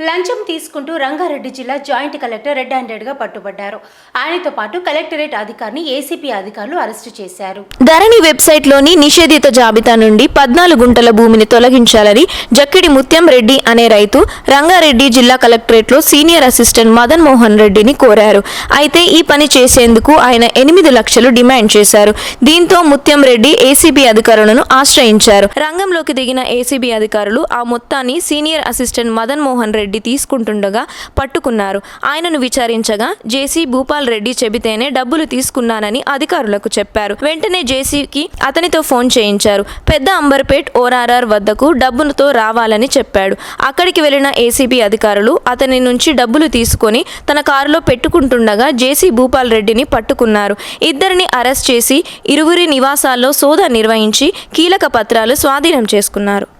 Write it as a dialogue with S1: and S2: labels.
S1: లంచం తీసుకుంటూ రంగారెడ్డి జిల్లా జాయింట్ కలెక్టర్ రెడ్ హ్యాండెడ్గా పట్టుబడ్డారు. ఆయనతో పాటు కలెక్టరేట్ అధికారిని ఏసీపీ అధికారులు అరెస్టు చేశారు.
S2: ధరణి వెబ్సైట్లోని నిషేధిత జాబితా నుండి పద్నాలుగు గుంటల భూమిని తొలగించాలని జక్కిడి ముత్యం రెడ్డి అనే రైతు రంగారెడ్డి జిల్లా కలెక్టరేట్లో సీనియర్ అసిస్టెంట్ మదన్ మోహన్ రెడ్డిని కోరారు. అయితే ఈ పని చేసేందుకు ఆయన ఎనిమిది లక్షలు డిమాండ్ చేశారు. దీంతో ముత్యం రెడ్డి ఏసీబీ అధికారులను ఆశ్రయించారు. రంగంలోకి దిగిన ఏసీబీ అధికారులు ఆ మొత్తాన్ని సీనియర్ అసిస్టెంట్ మదన్ మోహన్ రెడ్డి రెడ్డి తీసుకుంటుండగా పట్టుకున్నారు. ఆయనను విచారించగా జేసీ భూపాల్ రెడ్డి చెబితేనే డబ్బులు తీసుకున్నానని అధికారులకు చెప్పారు. వెంటనే జేసీకి అతనితో ఫోన్ చేయించారు. పెద్ద అంబర్పేట్ ఓఆర్ఆర్ వద్దకు డబ్బులతో రావాలని చెప్పాడు. అక్కడికి వెళ్ళిన ఏసీబీ అధికారులు అతని నుంచి డబ్బులు తీసుకొని తన కారులో పెట్టుకుంటుండగా జేసీ భూపాల్ రెడ్డిని పట్టుకున్నారు. ఇద్దరిని అరెస్ట్ చేసి ఇరువురి నివాసాల్లో సోదా నిర్వహించి కీలక పత్రాలు స్వాధీనం చేసుకున్నారు.